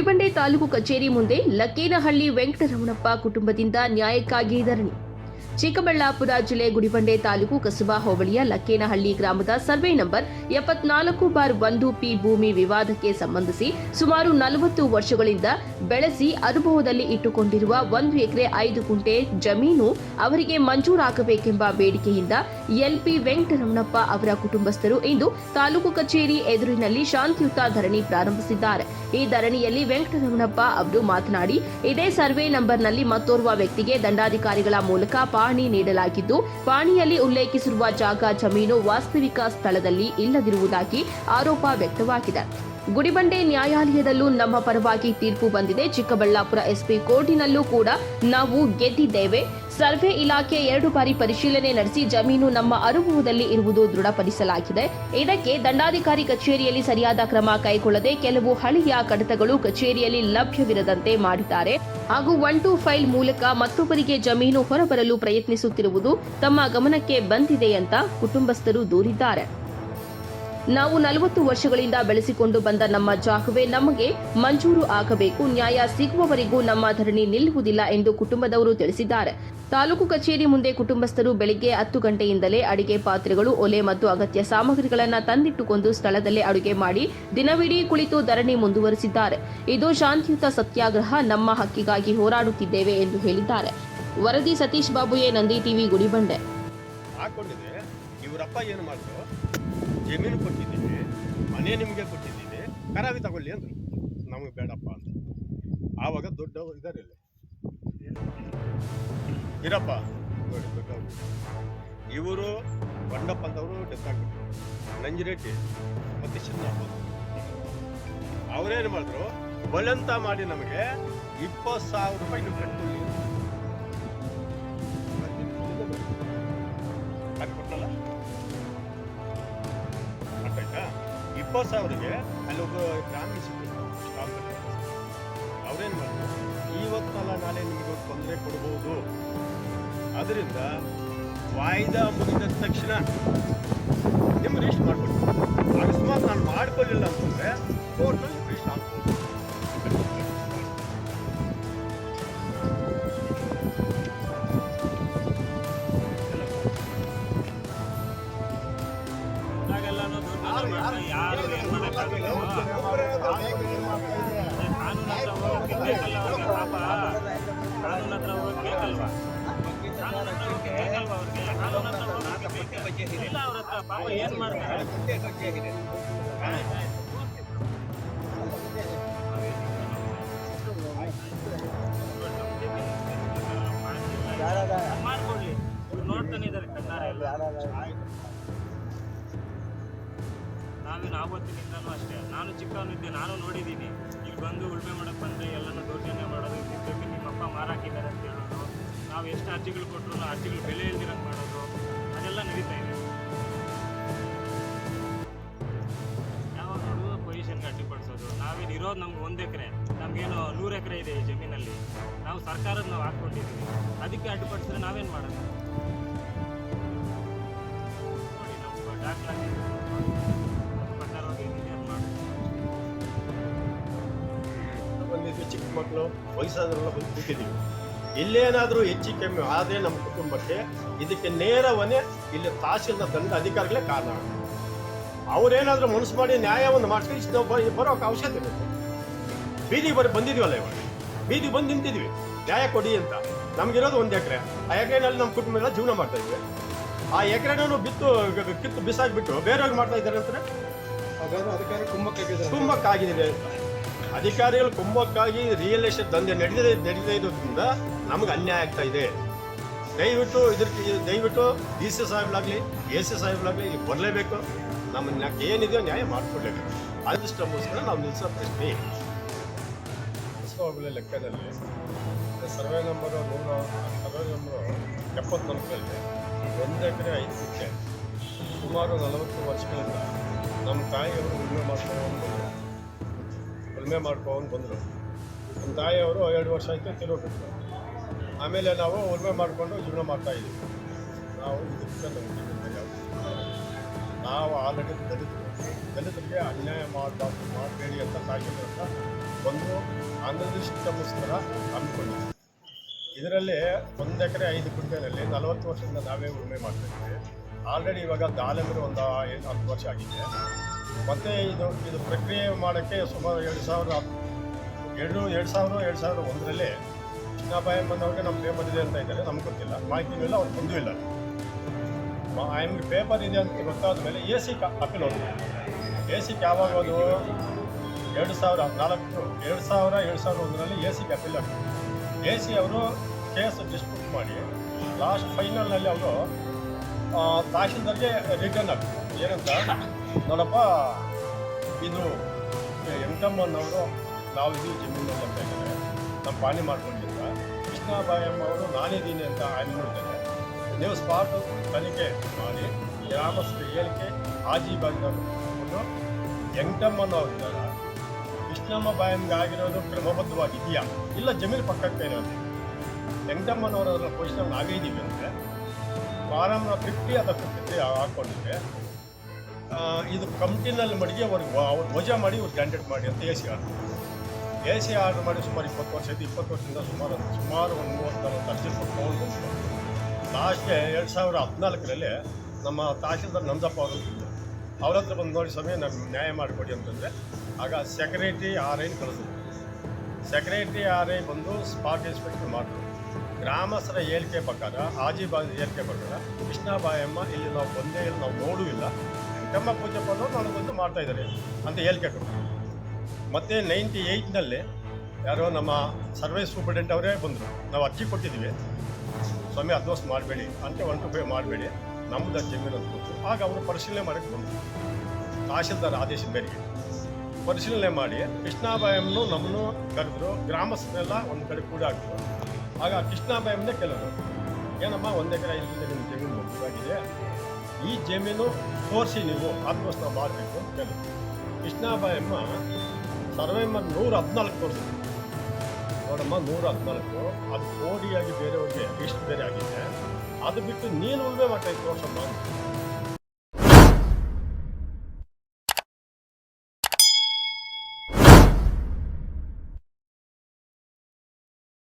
ಗುಡಿಬಂಡೆ ತಾಲೂಕು ಕಚೇರಿ ಮುಂದೆ ಲಕ್ಕೇನಹಳ್ಳಿ ವೆಂಕಟರಮಣಪ್ಪ ಕುಟುಂಬದಿಂದ ನ್ಯಾಯಕ್ಕಾಗಿ ಧರಣಿ. ಚಿಕ್ಕಬಳ್ಳಾಪುರ ಜಿಲ್ಲೆ ಗುಡಿಬಂಡೆ ತಾಲೂಕು ಕಸಬಾ ಹೋಬಳಿಯ ಲಕ್ಕೇನಹಳ್ಳಿ ಗ್ರಾಮದ ಸರ್ವೆ ನಂಬರ್ ಎಪ್ಪತ್ನಾಲ್ಕು ಬಾರ್ ಒಂದು ಪಿ ಭೂಮಿ ವಿವಾದಕ್ಕೆ ಸಂಬಂಧಿಸಿ ಸುಮಾರು ನಲವತ್ತು ವರ್ಷಗಳಿಂದ ಬೆಳೆಸಿ ಅನುಭವದಲ್ಲಿ ಇಟ್ಟುಕೊಂಡಿರುವ ಒಂದು ಎಕರೆ ಐದು ಗುಂಟೆ ಜಮೀನು ಅವರಿಗೆ ಮಂಜೂರಾಗಬೇಕೆಂಬ ಬೇಡಿಕೆಯಿಂದ ಎಲ್ಪಿ ವೆಂಕಟರಮಣಪ್ಪ ಅವರ ಕುಟುಂಬಸ್ಥರು ಇಂದು ತಾಲೂಕು ಕಚೇರಿ ಎದುರಿನಲ್ಲಿ ಶಾಂತಿಯುತ ಧರಣಿ ಪ್ರಾರಂಭಿಸಿದ್ದಾರೆ. ಈ ಧರಣಿಯಲ್ಲಿ ವೆಂಕಟರಮಣಪ್ಪ ಅವರು ಮಾತನಾಡಿ, ಇದೇ ಸರ್ವೆ ನಂಬರ್ನಲ್ಲಿ ಮತ್ತೋರ್ವ ವ್ಯಕ್ತಿಗೆ ದಂಡಾಧಿಕಾರಿಗಳ ಮೂಲಕ ಪಾಣಿ ನೀಡಲಾಗಿದ್ದು ಪಾಣಿಯಲ್ಲಿ ಉಲ್ಲೇಖಿಸಿರುವ ಜಾಗ ಜಮೀನು ವಾಸ್ತವಿಕ ಸ್ಥಳದಲ್ಲಿ ಇಲ್ಲದಿರುವುದಾಗಿ ಆರೋಪ ವ್ಯಕ್ತವಾಗಿದೆ. ಗುಡಿಬಂಡೆ ನ್ಯಾಯಾಲಯದಲ್ಲೂ ನಮ್ಮ ಪರವಾಗಿ ತೀರ್ಪು ಬಂದಿದೆ. ಚಿಕ್ಕಬಳ್ಳಾಪುರ ಎಸ್ಪಿ ಕೋರ್ಟಿನಲ್ಲೂ ಕೂಡ ನಾವು ಗೆದ್ದಿದ್ದೇವೆ. ಸರ್ವೆ ಇಲಾಖೆ ಎರಡು ಬಾರಿ ಪರಿಶೀಲನೆ ನಡೆಸಿ ಜಮೀನು ನಮ್ಮ ಅನುಭವದಲ್ಲಿ ಇರುವುದು ದೃಢಪಡಿಸಲಾಗಿದೆ. ಇದಕ್ಕೆ ದಂಡಾಧಿಕಾರಿ ಕಚೇರಿಯಲ್ಲಿ ಸರಿಯಾದ ಕ್ರಮ ಕೈಗೊಳ್ಳದೆ ಕೆಲವು ಹಳೆಯ ಕಡತಗಳು ಕಚೇರಿಯಲ್ಲಿ ಲಭ್ಯವಿರದಂತೆ ಮಾಡಿದ್ದಾರೆ. ಹಾಗೂ ಒನ್ ಟು ಫೈಲ್ ಮೂಲಕ ಮತ್ತೊಬ್ಬರಿಗೆ ಜಮೀನು ಹೊರಬರಲು ಪ್ರಯತ್ನಿಸುತ್ತಿರುವುದು ತಮ್ಮ ಗಮನಕ್ಕೆ ಬಂದಿದೆ ಅಂತ ಕುಟುಂಬಸ್ಥರು ದೂರಿದ್ದಾರೆ. ನಾವು ನಲವತ್ತು ವರ್ಷಗಳಿಂದ ಬೆಳೆಸಿಕೊಂಡು ಬಂದ ನಮ್ಮ ಜಾಗವೇ ನಮಗೆ ಮಂಜೂರು ಆಗಬೇಕು. ನ್ಯಾಯ ಸಿಗುವವರೆಗೂ ನಮ್ಮ ಧರಣಿ ನಿಲ್ಲುವುದಿಲ್ಲ ಎಂದು ಕುಟುಂಬದವರು ತಿಳಿಸಿದ್ದಾರೆ. ತಾಲೂಕು ಕಚೇರಿ ಮುಂದೆ ಕುಟುಂಬಸ್ಥರು ಬೆಳಿಗ್ಗೆ ಹತ್ತು ಗಂಟೆಯಿಂದಲೇ ಅಡಿಗೆ ಪಾತ್ರೆಗಳು, ಒಲೆ ಮತ್ತು ಅಗತ್ಯ ಸಾಮಗ್ರಿಗಳನ್ನು ತಂದಿಟ್ಟುಕೊಂಡು ಸ್ಥಳದಲ್ಲೇ ಅಡುಗೆ ಮಾಡಿ ದಿನವಿಡೀ ಕುಳಿತು ಧರಣಿ ಮುಂದುವರೆಸಿದ್ದಾರೆ. ಇದು ಶಾಂತಿಯುತ ಸತ್ಯಾಗ್ರಹ. ನಮ್ಮ ಹಕ್ಕಿಗಾಗಿ ಹೋರಾಡುತ್ತಿದ್ದೇವೆ ಎಂದು ಹೇಳಿದ್ದಾರೆ. ವರದಿ ಸತೀಶ್ ಬಾಬುಯೇ, ನಂದಿ ಟಿವಿ, ಗುಡಿಬಂಡೆ. ಇವರಪ್ಪ ಏನು ಮಾಡಿದ್ರು? ಜಮೀನು ಕೊಟ್ಟಿದ್ದೀವಿ, ಮನೆ ನಿಮಗೆ ಕೊಟ್ಟಿದ್ದೀವಿ ಕರಾವಿ ತಗೊಳ್ಳಿ ಅಂದರು. ನಮಗೆ ಬೇಡಪ್ಪ ಅಂತ. ಆವಾಗ ದೊಡ್ಡವರು ಇದ್ದಾರೆ ಇಲ್ಲಿ. ಇರಪ್ಪ. ನೋಡಿ, ದೊಡ್ಡವರು. ಇವರು ಬಂಡಪ್ಪ ಅಂತವರು ಡೆತ್ ಆಗ್ಬಿಟ್ರು ನಂಜಿರೆಡ್ಡಿ ಮತ್ತು ಚಿನ್ನಪ್ಪ ಅವರೇನು ಮಾಡಿದ್ರು? ಬಲಂತ ಮಾಡಿ ನಮಗೆ ಇಪ್ಪತ್ತು ಸಾವಿರ ರೂಪಾಯಿ ಕಟ್ಕೊಳ್ಳಿ ಇಪ್ಪತ್ತು ಅವರಿಗೆ ಅಲ್ಲೊಬ್ಬ ಗ್ರಾಮೀಣ ಸಿಕ್ಕಿದ್ರು ಸ್ಟಾಫ್ ಅವ್ರೇನು ಇವತ್ತಲ್ಲ ನಾಳೆ ನಿಮಗೆ ತೊಂದರೆ ಕೊಡ್ಬೋದು. ಅದರಿಂದ ವಾಯ್ದಾ ಮುಗಿದ ತಕ್ಷಣ ನಿಮ್ಮ ರೀಸ್ಟ್ ಮಾಡ್ಕೊಡ್ತೀನಿ ಅಕಸ್ಮಾತ್ ನಾನು ಮಾಡ್ಕೊಳ್ಳಿಲ್ಲ ಅಂತಂದರೆ ಕೋರ್ಟಲ್ಲಿ ಇಲ್ಲ ಅವ್ರ ಹತ್ರ ಪಾಪ ಏನ್ ಮಾಡ್ತಾರೆ ಮಾಡ್ಕೊಡ್ಲಿ ನೋಡ್ತಾನೆ ಇದಾರೆ ಕಣ್ಣಾರೆ ಎಲ್ಲ. ನಾವೇನು ಆವತ್ತಿನಿಂದಲೂ ಅಷ್ಟೇ. ನಾನು ಚಿಕ್ಕವನಿದ್ದೆ, ನಾನು ನೋಡಿದ್ದೀನಿ. ಇಲ್ಲಿ ಬಂದು ಉಳ್ಮೆ ಮಾಡೋಕ್ಕೆ ಬಂದರೆ ಎಲ್ಲನೂ ದೌರ್ಜನ್ಯ ಮಾಡೋದು ಜೊತೆಗೆ ನಿಮ್ಮಪ್ಪ ಮಾರಾಕಿದ್ದಾರೆ ಅಂತ ಹೇಳೋದು ನಾವು ಎಷ್ಟು ಅರ್ಜಿಗಳು ಕೊಟ್ಟರು ಅರ್ಜಿಗಳು ಬೆಲೆ ಇಲ್ದಿರಂಗೆ ಮಾಡೋದು, ಅದೆಲ್ಲ ನಡೀತಾ ಇದೆ. ಯಾವಾಗ ನೋಡುವ ಪೊಸಿಷನ್ಗೆ ಅಡ್ಡಿಪಡಿಸೋದು. ನಾವೇನು ಇರೋದು ನಮ್ಗೆ ಒಂದು ಎಕರೆ, ನಮಗೇನು ನೂರು ಎಕರೆ ಇದೆ ಜಮೀನಲ್ಲಿ. ನಾವು ಸರ್ಕಾರದ ನಾವು ಹಾಕ್ಕೊಂಡಿದ್ದೀವಿ. ಅದಕ್ಕೆ ಅಡ್ಡಿಪಡಿಸಿದ್ರೆ ನಾವೇನು ಮಾಡೋದು? ಮಕ್ಕಳು ವಯಸ್ಸಾದ್ರೆಲ್ಲ ಬಂದು ಕೂತಿದ್ದೀವಿ. ಇಲ್ಲೇನಾದರೂ ಹೆಚ್ಚು ಕಮ್ಮಿ ಆದರೆ ನಮ್ಮ ಕುಟುಂಬಕ್ಕೆ ಇದಕ್ಕೆ ನೇರವನೇ ಇಲ್ಲಿ ತಹಸೀಲ್ದಾರ್ ದಂಡ ಅಧಿಕಾರಿಗಳೇ ಕಾರಣ. ಅವರೇನಾದರೂ ಮನಸ್ಸು ಮಾಡಿ ನ್ಯಾಯವನ್ನು ಮಾಡಿಸಿ ನಾವು ಬರೋಕೆ ಅವಶ್ಯಕತೆ ಇರುತ್ತೆ ಬೀದಿಗೆ ಬರೀ ಬಂದಿದ್ದೀವಲ್ಲ ಇವಾಗ. ಬೀದಿಗೆ ಬಂದು ನಿಂತಿದ್ವಿ. ನ್ಯಾಯ ಕೊಡಿ ಅಂತ. ನಮಗಿರೋದು ಒಂದು ಎಕರೆ. ಆ ಎಕರೆನಲ್ಲಿ ನಮ್ಮ ಕುಟುಂಬ ಎಲ್ಲ ಜೀವನ ಮಾಡ್ತಾ ಇದ್ವಿ. ಆ ಎಕರೆನೂ ಬಿತ್ತು ಕಿತ್ತು ಬಿಸಾಕ್ಬಿಟ್ಟು ಬೇರೆಯವ್ರಿಗೆ ಮಾಡ್ತಾ ಇದ್ದಾರೆ ಅಂತಾರೆ ಹಾಗಾದ್ರೆ ಅಧಿಕಾರಿ ಕುಮ್ಮಕ್ಕಾಗಿದ್ದಾರೆ. ಕುಂಭಕ್ಕಾಗಿದೆ ಅಂತ ಅಧಿಕಾರಿಗಳು ಕುಂಭಕ್ಕಾಗಿ ರಿಯಲ್ ಎಸ್ಟೇಟ್ ದಂಧೆ ನಡೆದೇ ನಡೀತಾ ಇರೋದ್ರಿಂದ ನಮ್ಗೆ ಅನ್ಯಾಯ ಆಗ್ತಾ ಇದೆ. ದಯವಿಟ್ಟು ಇದಕ್ಕೆ, ದಯವಿಟ್ಟು ಡಿ ಸಿ ಸಾಹೇಬ್ಲಾಗಲಿ, ಎ ಸಿ ಸಾಹೇಬ್ಲಾಗಲಿ ಇಲ್ಲಿ ಬರಲೇಬೇಕು. ನಮ್ಮ ಏನಿದೆಯೋ ನ್ಯಾಯ ಮಾಡಿಕೊಡ್ಲೇಬೇಕು. ಅದೃಷ್ಟಕ್ಕೋಸ್ಕರ ನಾವು ನಿಲ್ಲಿಸೋ ಪ್ರಶ್ನೆ ಹೊಸಬಳ ಲೆಕ್ಕದಲ್ಲಿ ಸರ್ವೆ ನಂಬರ್ ನೂರ ಸರ್ವೆ ನಂಬರ್ ಎಪ್ಪತ್ನಾಲ್ಕರಲ್ಲಿ ಒಂದು ಎಕರೆ ಐದು ಗುಂಟೆ ಸುಮಾರು ನಲವತ್ತು ವರ್ಷಗಳಿಂದ ನಮ್ಮ ತಾಯಿಯವರು ಉಳುಮೆ ಮಾಡ್ತಾರೆ ಉಳುಮೆ ಮಾಡ್ಕೊಂಡು ಬಂದರು. ನಮ್ಮ ತಾಯಿಯವರು ಎರಡು ವರ್ಷ ಆಯಿತು ತಿರೋಬಿಟ್ರು ಆಮೇಲೆ ನಾವು ಉಳುಮೆ ಮಾಡಿಕೊಂಡು ಜೀವನ ಮಾಡ್ತಾ ಇದ್ದೀವಿ ನಾವು ನಾವು ಆಲ್ರೆಡಿ ದಲಿತರು. ದಲಿತರಿಗೆ ಅನ್ಯಾಯ ಮಾಡಬಾರ್ದು, ಮಾಡಬೇಡಿ ಅಂತ ಅಂತ ಒಂದು ಅನಿರ್ದಿಷ್ಟಗೋಸ್ಕರ ಹಮ್ಮಿಕೊಂಡಿದ್ವಿ. ಇದರಲ್ಲಿ ಒಂದು ಎಕರೆ ಐದು ಕುಂಟೆಯಲ್ಲಿ ನಲವತ್ತು ವರ್ಷದಿಂದ ನಾವೇ ಉಳುಮೆ ಇದ್ದೀವಿ. ಆಲ್ರೆಡಿ ಇವಾಗ ದಾಳಿಂಬರು ಒಂದು ಹತ್ತು ವರ್ಷ ಆಗಿದೆ. ಮತ್ತು ಇದು ಇದು ಪ್ರಕ್ರಿಯೆ ಮಾಡೋಕ್ಕೆ ಸುಮಾರು ಎರಡು ಸಾವಿರದ ಎರಡು ಎರಡು ಸಾವಿರ, ಎರಡು ಸಾವಿರದ ಒಂದರಲ್ಲಿ ಕೃಷ್ಣಾಬಾಯಿ ಬಂದವ್ರಿಗೆ ನಮ್ಮ ಪೇಪರ್ ಇದೆ ಅಂತ ಇದ್ದಾರೆ. ನಮ್ಗೆ ಗೊತ್ತಿಲ್ಲ. ಮಾಹಿತಿನೂ ಇಲ್ಲ ಅವ್ರು ಬಂದೂ ಇಲ್ಲ. ಆಮೇಲೆ ಪೇಪರ್ ಇದೆ ಅಂತ ಗೊತ್ತಾದ ಮೇಲೆ ಎ ಸಿ ಅಪೀಲ್ ಹೋದ್ರು ಎ ಸಿ ಯಾವಾಗ ಅದು ಎರಡು ಸಾವಿರ, ನಾಲ್ಕು, ಎರಡು ಸಾವಿರ ಎರಡು ಸಾವಿರ ಒಂದರಲ್ಲಿ ಎ ಸಿ ಅಪೀಲ್ ಆಗ್ತದೆ. ಎ ಸಿ ಅವರು ಕೇಸ್ ಡಿಸ್ಪ್ಯೂಟ್ ಮಾಡಿ, ಲಾಸ್ಟ್ ಫೈನಲ್ನಲ್ಲಿ ಅವರು ತಹಶೀಲ್ದಾರ್ಗೆ ರಿಟರ್ನ್ ಆಗ್ತದೆ. ಏನಂತ? ನೋಡಪ್ಪ, ಇದು ವೆಂಕಮ್ಮನವರು ನಾವು ಇದು ಜಮೀನಲ್ಲಿ ಅಂತ ಇದ್ದಾರೆ. ನಮ್ಮ ಪಾಣಿ ಮಾಡ್ಕೊಂಡಿದ್ದ ಕೃಷ್ಣಾಬಾಯಮ್ಮ ಅವರು ನಾನಿದ್ದೀನಿ ಅಂತ ಆಯ್ಕೆ ಮಾಡಿದ್ದಾರೆ ನೀವು ಸ್ಪಾಟ್ ತನಿಖೆ ಮಾಡಿ, ಗ್ರಾಮಸ್ಥರ ಹೇಳಿಕೆ ಆಜಿ ಬಂದವರು ವೆಂಕಟಮ್ಮನವ್ರಿದ್ದಾರ ಕೃಷ್ಣಮ್ಮ ಬಾಯಮ್ಗೆ ಆಗಿರೋದು ಕ್ರಮಬದ್ಧವಾಗಿದೆಯಾ? ಇಲ್ಲ ಜಮೀನು ಪಕ್ಕಕ್ಕೆ ಇರೋದು? ವೆಂಕಟಮ್ಮನವರ ಪೊಸಿಷನ್ ನಾವೇ ಇದ್ದೀವಿ ಅಂದರೆ ಫಾರಮ್ನ ಫಿಫ್ಟಿ ಅಥವಾ ಫಿಫ್ಟಿ ಹಾಕ್ಕೊಂಡಿದ್ದೆ ಇದು ಕಂಪ್ನಿನಲ್ಲಿ ಮಡಿಗೆ ಅವ್ರಿಗೆ ಅವ್ರು ವಜಾ ಮಾಡಿ ಅವ್ರು ಕ್ಯಾಂಡಿಡೇಟ್ ಮಾಡಿ ಅಂತ A C order A C order ಮಾಡಿ ಸುಮಾರು ಇಪ್ಪತ್ತು ವರ್ಷ ಆಯ್ತು ಇಪ್ಪತ್ತು ವರ್ಷದಿಂದ ಸುಮಾರು ಸುಮಾರು ಒಂದು ಮೂವತ್ತು ನಲವತ್ತು ಕೊಟ್ಟು ಬಂದರು ಲಾಸ್ಟ್ಗೆ ಎರಡು ಸಾವಿರ ಹದಿನಾಲ್ಕರಲ್ಲಿ ನಮ್ಮ ತಹಶೀಲ್ದಾರ್ ನಂದಪ್ಪ ಅವರು ಅವ್ರ ಹತ್ರ ಬಂದು ನೋಡಿ ಸಮಯ ನಾನು ನ್ಯಾಯ ಮಾಡಿಕೊಡಿ ಅಂತಂದರೆ, ಆಗ ಸೆಕ್ರೆಟ್ರಿ ಆರ್ ಐನ ಕಳಿಸಿದ್ರು. ಸೆಕ್ರೆಟ್ರಿ ಆರ್ ಐ ಬಂದು ಸ್ಪಾಟ್ ಇನ್ಸ್ಪೆಕ್ಷನ್ ಮಾಡಿದ್ರು. ಗ್ರಾಮಸ್ಥರ ಹೇಳಿಕೆ ಪ್ರಕಾರ ಆಜಿಬಾಜಿ ಹೇಳಿಕೆ ಪ್ರಕಾರ, ಕೃಷ್ಣಬಾಯಮ್ಮ ಇಲ್ಲಿ ನಾವು ಬಂದೇ ಇಲ್ಲ, ನಾವು ನೋಡೂ ಇಲ್ಲ ವೆಂಕಮ್ಮ ಪೂಜೆ ಬಂದು ನನಗೊಂದು ಮಾಡ್ತಾ ಇದ್ದಾರೆ ಅಂತ ಹೇಳಿಕೆ ಮತ್ತು ನೈಂಟಿ ಏಯ್ಟ್ನಲ್ಲಿ ಯಾರೋ ನಮ್ಮ ಸರ್ವೆ ಸೂಪರ್ಡೆಂಟ್ ಅವರೇ ಬಂದರು. ನಾವು ಅರ್ಜಿ ಕೊಟ್ಟಿದ್ದೀವಿ. ಸ್ವಾಮಿ ಅಡ್ವಾನ್ಸ್ ಮಾಡಬೇಡಿ. ಅಂತ ಒನ್ ಟು ಫೈವ್ ಮಾಡಬೇಡಿ. ನಮ್ಮದ ಜಮೀನು ಅಂತ ಕೊಟ್ಟು ಆಗ ಅವರು ಪರಿಶೀಲನೆ ಮಾಡೋಕ್ಕೆ ಬಂದರು. ತಹಶೀಲ್ದಾರ್ ಆದೇಶ ಮೇರೆಗೆ. ಪರಿಶೀಲನೆ ಮಾಡಿ ಕೃಷ್ಣಾಭಾಯಮ್ನು ನಮ್ಮನ್ನು ಕರೆದ್ರು. ಗ್ರಾಮಸ್ಥರೆಲ್ಲ ಒಂದು ಕಡೆ ಕೂಡ ಹಾಕಿದ್ರು ಆಗ ಕೃಷ್ಣಾಭಾಯಮ್ನೇ ಕೆಲವರು. ಏನಮ್ಮ, ಒಂದು ಎಕರೆ ಗುಂಟೆ ನಿಮ್ಮ ಜಮೀನು ಮುಖ್ಯವಾಗಿದೆ ಈ ಜಮೀನು ತೋರಿಸಿ ನೀವು ಆತ್ಮಸ್ಥ ಮಾಡಬೇಕು. ಅಂತ ಹೇಳಿ ಕೃಷ್ಣಾಬಾಯಮ್ಮ ಸರ್ವೇಮ್ಮ ನೂರ ಹದಿನಾಲ್ಕು ತೋರಿಸಿದ್ರು ನೋಡಮ್ಮ, ನೂರ ಹದಿನಾಲ್ಕು. ಅದು ಕೋಡಿಯಾಗಿ ಬೇರೆಯವ್ರಿಗೆ ಇಷ್ಟು ಬೇರೆ ಆಗಿದೆ. ಅದು ಬಿಟ್ಟು ನೀನು ಉಳ್ಬೆ ಮಾಡ್ತಾ ತೋರ್ಸಮ್ಮ.